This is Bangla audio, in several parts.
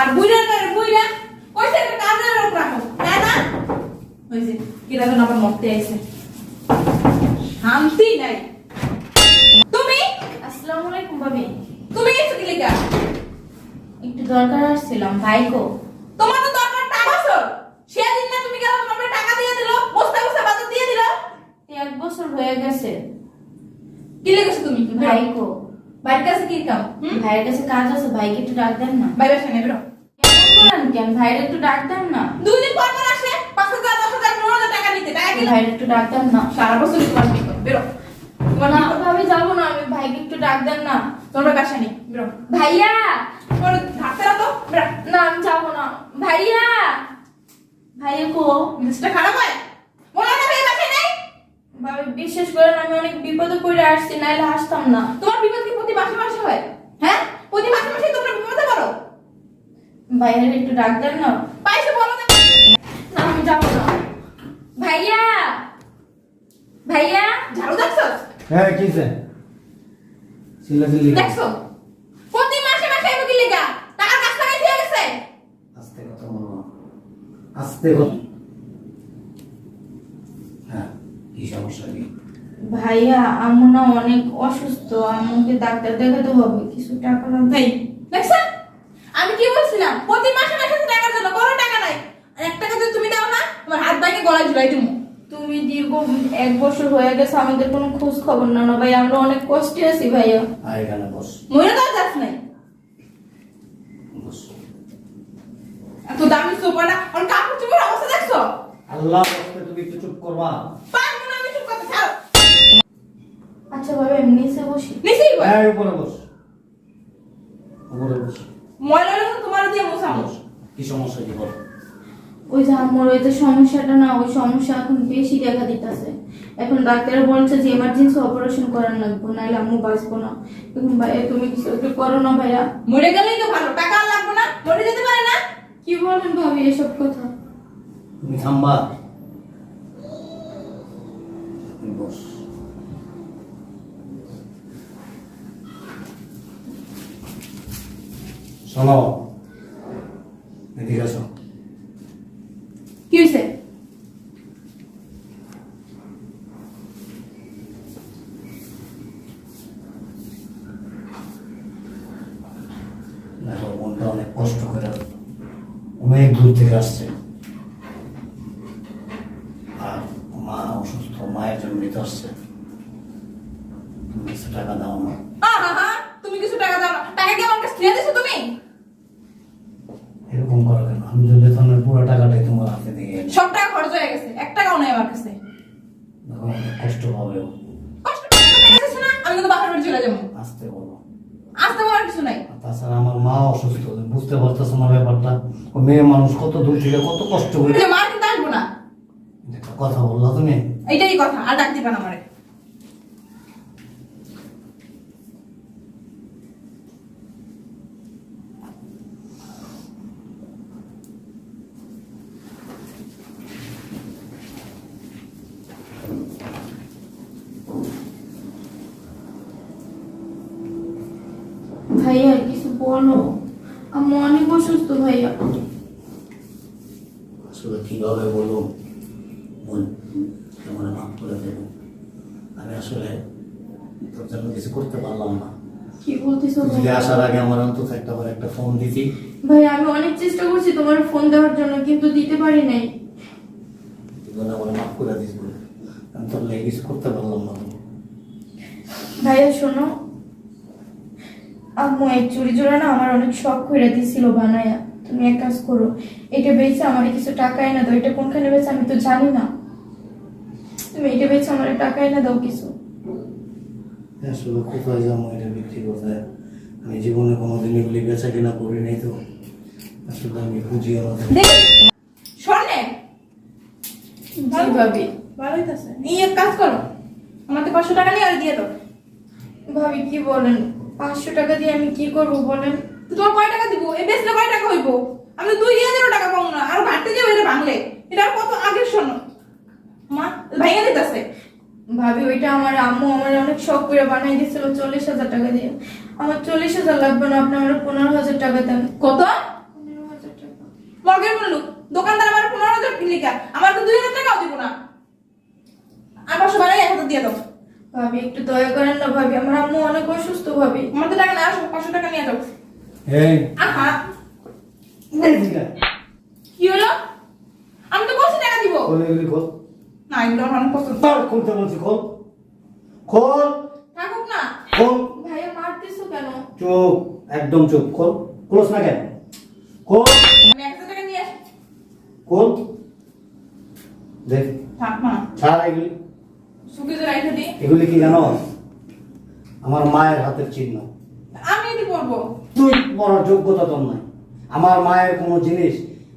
আর বুইরা না বুইরা কইছে একটা কাজের লোক রাখো। তাই না? ওই যে কিরা যেন আবার মরতে আইছে? শান্তি নাই। তুমি? আসসালামু আলাইকুম ভাবি। তুমি এসে দিলে কা একটু দরকার আসছিলাম ভাইকো তোমার তো দরকার টাকা সর সেদিন না তুমি গেল তোমার টাকা দিয়ে দিলো বস্তা বস্তা বাজার দিয়ে দিলো। এক বছর হয়ে গেছে। কি লেগেছে তুমি? ভাইকো বাইরের কাছে কি কাম? ভাইয়ের কাছে কাজ আছে ভাইকে একটু ডাক দেন না। বাইরে সামনে বেরো। কেন? ভাইয়ের একটু ডাক দেন না। দুই দিন পর পর আসে পাঁচ হাজার দশ হাজার পনেরো হাজার টাকা নিতে টাকা কি ভাইয়ের একটু ডাক দেন না। সারা বছর তোমার? বেরো। তোমার না? ভাবি যাব না আমি ভাইকে একটু ডাক দেন না। তোমরা বাসা নেই। বেরো। ভাইয়া! তোমার হাতে রাখো না আমি যাব না। ভাইয়া! ভাইয়া কো? জিনিসটা খারাপ হয়? হয় না ভাই বাসায় নেই? ভাবি বিশ্বাস করেন আমি অনেক বিপদে পড়ে আসছি নাইলে আসতাম না। তোমার বিপদ কি প্রতি মাসে মাসে হয়? হ্যাঁ? প্রতি মাসে মাসে ভাইয়ের একটু ডাক দেন না। পাইছে বলো না। না আমি যাব না। ভাইয়া! ভাইয়া! ঝাড়ু দেখছ? হ্যাঁ কিসে চিল্লাচিল্লি দেখছ? প্রতি মাসে মাসে এবার কি লেগা। টাকার কাজটা নাই দিয়ে গেছে। আস্তে কথা বলো আস্তে কথা হ্যাঁ কি সমস্যা কি? ভাইয়া আম্মু না অনেক অসুস্থ। আম্মুকে ডাক্তার দেখাতে হবে। কিছু টাকা লাগবে নেই দেখছ আমি কি বলছিলাম প্রতি মাসে মাসে টাকার জন্য কোনো টাকা নাই আর এক টাকা যদি তুমি দাও না তোমার হাত বাইকে গলায় ঝুলাই দিমু তুমি দীর্ঘ এক বছর হয়ে গেছে আমাদের কোনো খোঁজ খবর না না ভাই আমরা অনেক কষ্টে আছি ভাইয়া। আর এখানে বস। মনে তো যাস নাই? এত দামি সোফা না আর কাপড় চোপড় অবস্থা দেখছ? আল্লাহ বসতে তুমি একটু চুপ করবা। পারব না আমি চুপ করতে ছাড়ো। আচ্ছা ভাই নিচে বসি। হ্যাঁ উপরে বস। উপরে বস। ময়লা তোমার দিয়ে মোছামো কি সমস্যা কি বল? ওই যে আম্মুর ওই যে সমস্যাটা না ওই সমস্যা এখন বেশি দেখা দিতেছে। এখন ডাক্তার বলছে যে এমার্জেন্সি অপারেশন করার লাগবে নাহলে আম্মু বাঁচবো না। এখন ভাইয়া তুমি কিছু একটু করো না ভাইয়া। মরে গেলেই তো ভালো টাকা আর লাগবে না মরে যেতে পারে না। কি বলেন ভাবি এসব কথা? তুমি থামবা। তুমি বস শোনো এদিকে আসো কি হয়েছে মনটা অনেক কষ্ট করে অনেক দূর থেকে আসছে। আর মা অসুস্থ মায়ের জন্য নিতে আসছে। তুমি কিছু টাকা দাও না তুমি কিছু টাকা দাও না। টাকা কি আমার কাছে দিয়ে দিছো তুমি? এরকম করো কেন? আমি যে বেতনের পুরো টাকাটাই তোমার হাতে দিয়ে সব টাকা খরচ হয়ে গেছে। এক টাকাও নাই আমার কাছে। কষ্ট পাবেও কষ্ট আমি কিন্তু বাপের বাড়ি চলে যাব। আসতে বলো। আসতে কিছু নাই। আর তাছাড়া আমার মা অসুস্থ বুঝতে পারতেছো না ব্যাপারটা? ও মেয়ে মানুষ কত দূর থেকে কত কষ্ট করে যে মার কিন্তু আসব না। একটা কথা বললা তুমি? এইটাই কথা আর ডাক দিবে না আমারে ভাইয়া কিছু বলো আম্মু অনেক অসুস্থ ভাইয়া। আসলে কীভাবে বলব মন কেমন মাফ করে দেবো। আমি আসলে তোর জন্য কিছু করতে পারলাম না। কি বলতেছো যদি আসার আগে আমার অন্তত একটা একটা ফোন দিতি। ভাই আমি অনেক চেষ্টা করছি তোমার ফোন দেওয়ার জন্য কিন্তু দিতে পারি নাই। তুই বলে মাফ করে দিস বলে আমি তোর লেগে কিছু করতে পারলাম না। ভাইয়া শোনো আম্মু এই চুরি জোড়া না আমার অনেক শখ করে দিছিল বানায়া। তুমি এক কাজ করো এটা বেচে আমার কিছু টাকা এনে দাও এটা কোনখানে বেচে আমি তো জানি না। তুমি এটা বেচে আমার টাকা এনে দাও কিছু। আসলে কোথায় যাব এটা বিক্রি করতে। আমি জীবনে কোনোদিন এগুলি বেচা কিনা করি নাই তো। আসলে আমি বুঝি আমাদের স্বর্ণে জি ভাবি ভালোই তো আছে। এই এক কাজ করো আমাকে পাঁচশো টাকা নিয়ে আর দিয়ে দাও। ভাবি কি বলেন? পাঁচশো টাকা দিয়ে আমি কি করব বলেন? তোমার কয় টাকা দিবো? এই বেচলে কয় টাকা হইবো? আমি দুই হাজারও টাকা পাবো না। আর বাড়তে যাব এটা ভাঙলে? এটা আর কত আগের শোনো। মা ভাইয়া দিতেছে। ভাবি ওইটা আমার আম্মু আমার অনেক শখ করে বানাই দিয়েছিল চল্লিশ হাজার টাকা দিয়ে। আমার চল্লিশ হাজার লাগবে না আপনি আমার পনেরো হাজার টাকা দেন। কত? পনেরো হাজার টাকা। দোকানদার আমার পনেরো হাজার লিখা আমার তো দুই হাজার টাকাও দিব না। আমার সবাই এক হাজার দিয়ে দাও। ভাবি একটু দয়া করেন না ভাবি আমার আম্মু অনেক অসুস্থ ভাবি। আমার তো টাকা না আসো পাঁচশো টাকা নিয়ে যাও। এই। আহা। কি হলো? আমি তো বলছি টাকা দিব। খোল এগুলি খোল। না এগুলো আমার অনেক পছন্দ। তোর খুলতে বলছি খোল। খোল। থাকুক না। খোল। ভাইয়া মারতেছো কেন? চুপ একদম চুপ। খোল। ক্লোজ না কেন? খোল। আমি এক হাজার টাকা নিয়ে আসি খোল। দেখ থাক না ছাড় এগুলি। এগুলি কি জানো? আমার মায়ের হাতের চিহ্ন। আমি এটি করব তুই পড়ার যোগ্যতা তোর নাই। আমার মায়ের কোনো জিনিস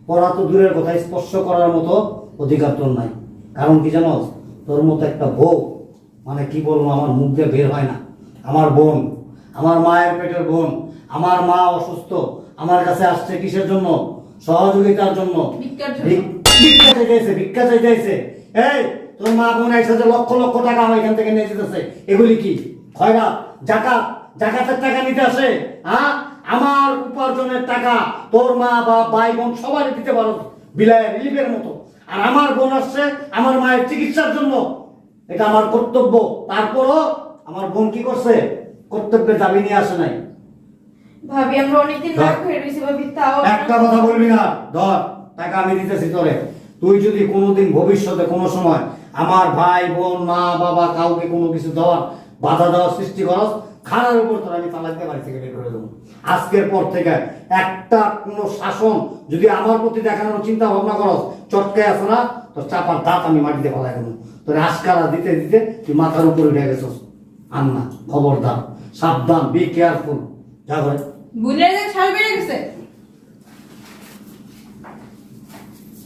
পড়া তো দূরের কথা স্পর্শ করার মতো অধিকার তোর নাই। কারণ কি জানো? তোর মতো একটা বউ মানে কি বলব আমার মুখ দিয়ে বের হয় না। আমার বোন আমার মায়ের পেটের বোন আমার মা অসুস্থ আমার কাছে আসছে কিসের জন্য? সহযোগিতার জন্য। ভিক্ষা চাইতেছে ভিক্ষা চাইতেছে এই! তোর মা বোন একসাথে লক্ষ লক্ষ টাকা আমার এখান থেকে নিয়ে যেতেছে। এগুলি কি? খয়রা জাকাত? জাকাতের টাকা নিতে আসে? হ্যাঁ? আমার উপার্জনের টাকা তোর মা বা ভাই বোন সবাই দিতে পারো। বিলায় রিলিফের মতো। আর আমার বোন আসছে আমার মায়ের চিকিৎসার জন্য। এটা আমার কর্তব্য। তারপরও আমার বোন কি করছে? কর্তব্যের দাবি নিয়ে আসে নাই। ভাবি আমরা অনেকদিন ভাবি তাও একটা কথা বলবি না? ধর টাকা আমি দিতেছি তোরে। তুই যদি কোনোদিন ভবিষ্যতে কোনো সময় আমার ভাই বোন মা বাবা কাউকে কোনো কিছু দেওয়ার বাধা দেওয়ার সৃষ্টি করস খানার উপর তোর আমি তালাক দিয়ে বাড়ি থেকে বের করে দেবো। আজকের পর থেকে একটা কোনো শাসন যদি আমার প্রতি দেখানোর চিন্তা ভাবনা করস চটকে আসো না তোর চাপার দাঁত আমি মাটিতে ফেলাই দেবো। তোর আজকারা দিতে দিতে তুই মাথার উপরে উঠে গেছস। আন্না খবরদার সাবধান বি কেয়ারফুল যা করে। বেড়ে গেছে।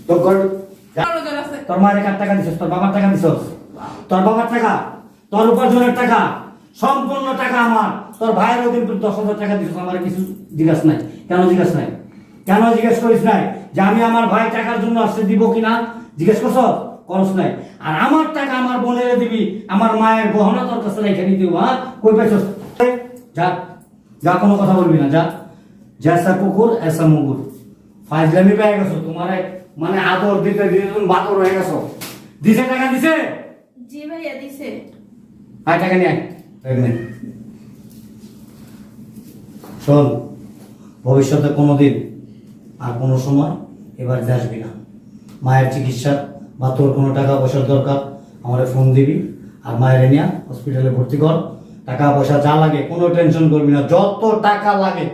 তোর তোর মায়ের কার টাকা দিছস? তোর বাবার টাকা দিছস? তোর বাবার টাকা? তোর উপার্জনের টাকা? সম্পূর্ণ টাকা আমার। তোর ভাইয়ের ওদিন দশ হাজার টাকা দিছস, আমার কিছু জিজ্ঞাসা নাই। কেন জিজ্ঞাসা নাই? কেন জিজ্ঞেস করিস নাই? যে আমি আমার ভাই টাকার জন্য আসছে, দিব কিনা? জিজ্ঞেস করছ? করস নাই। আর আমার টাকা আমার বোনের দিবি, আমার মায়ের গহনা তোর কাছে রেখে নিতে হ্যাঁ? কই পাইছস? যা যা কোনো কথা বলবি না, যা। জেসা কুকুর, এসা মুগুর। ফাইজলামি পেয়ে গেছো, তোমার এক মানে আদর দিতে দিতে তুমি বাতর হয়ে গেছো। দিছে টাকা দিছে? জি ভাইয়া দিছে। আয় টাকা নিয়ে আয়। শোন ভবিষ্যতে কোনো দিন আর কোনো সময় এবার আসবি না। মায়ের চিকিৎসা বা তোর কোনো টাকা পয়সার দরকার আমার ফোন দিবি আর মায়ের নিয়ে হসপিটালে ভর্তি কর। টাকা পয়সা যা লাগে কোনো টেনশন করবি না যত টাকা লাগে।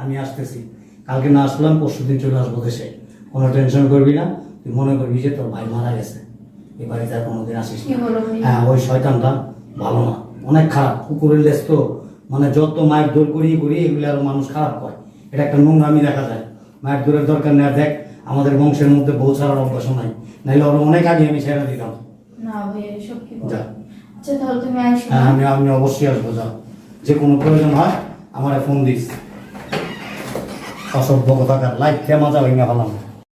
আমি আসতেছি। কালকে না আসলাম পরশু দিন চলে আসব দেশে। কোনো টেনশন করবি না তুই মনে করবি যে তোর ভাই মারা গেছে। এ বাড়িতে আর কোনোদিন আসিস না। হ্যাঁ ওই শয়তানটা ভালো না অনেক খারাপ কুকুরের লেস তো মানে যত মায়ের দৌড় করিয়ে করিয়ে এগুলি আরও মানুষ খারাপ করে। এটা একটা নোংরামি দেখা যায়। মায়ের দৌড়ের দরকার নেই। দেখ আমাদের বংশের মধ্যে বউ ছাড়ার অভ্যাস নাই। নাইলে ওরা অনেক আগে আমি ছেড়ে দিতাম। না ভাইয়া এসব কি যা। আচ্ছা তাহলে তুমি আসো। হ্যাঁ আমি আমি অবশ্যই আসব যা। যে কোনো প্রয়োজন হয় আমার ফোন দিস। অসভ্য কথাকার লাইফ খেয়ে মজা ভেঙে ফেলাম।